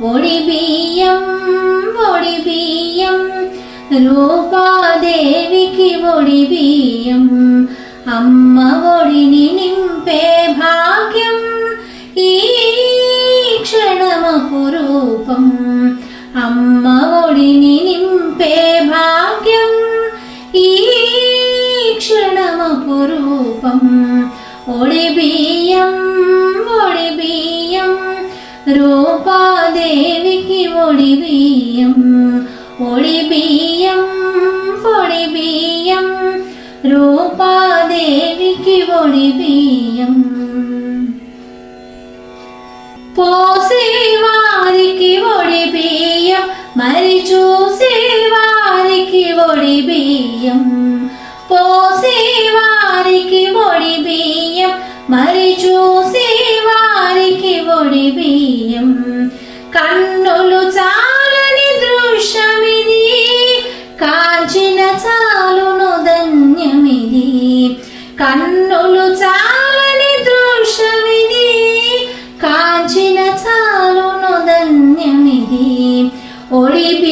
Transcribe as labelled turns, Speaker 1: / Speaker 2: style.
Speaker 1: ఒడి బియ్యం ఒడి బియ్యం రూపాదేవికి ఒడి బియ్యం అమ్మ ఒడిని నింపే భాగ్యం. ఈ క్షణమపురూపం అమ్మ ఒడిని నింపే భాగ్యం. ఈ క్షణమపురూపం రూపం. ఒడి బియ్యం ఒడి బియ్యం రూప బియ్యం ఒడి బియ్యం రూపాదేవికి ఒడి బియ్యం పోసే వారికి ఒడి బియ్యం మరి చూసే వారికి ఒడి బియ్యం చాలని దృశ్యమిది. కాంచిన చాలును ధన్యమిది. కన్నులు చాలని దృశ్యమిది. కాంచిన చాలును ధన్యమిది. ఒడిపి